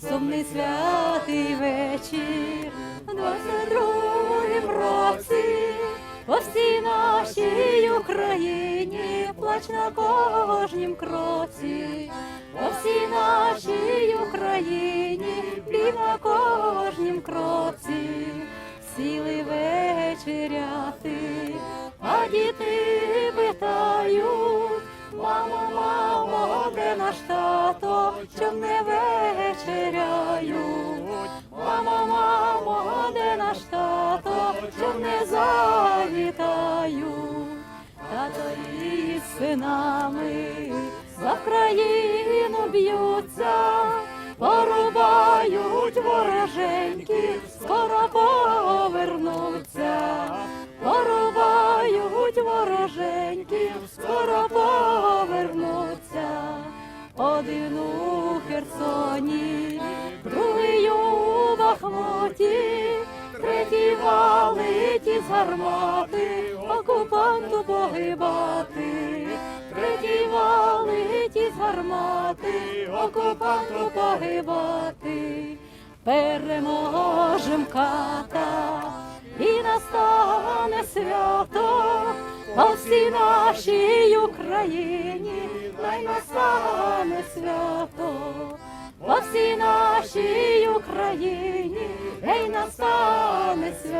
Сумний святий вечір, в 22 році, по всій нашій Україні, плач на кожнім кроці, по всій нашій Україні, плід на кожнім кроці, сіли вечеряти, а діти наш тато, чом не вечеряють? Мамо, мамо, де наш тато, чом не завітають? Тато із синами за Вкраїну б'ються, порубають вороженьки, скоро повернуться, порубають вороженьки, скоро повернуться. Один у Херсоні, другий у Бахмуті, третій валить із гармати, окупанту погибати, третій валить із гармати, окупанту погибати, переможем ката і настане свято по всій нашій Україні, най настане свято, по всій нашій Україні, гей настане свято.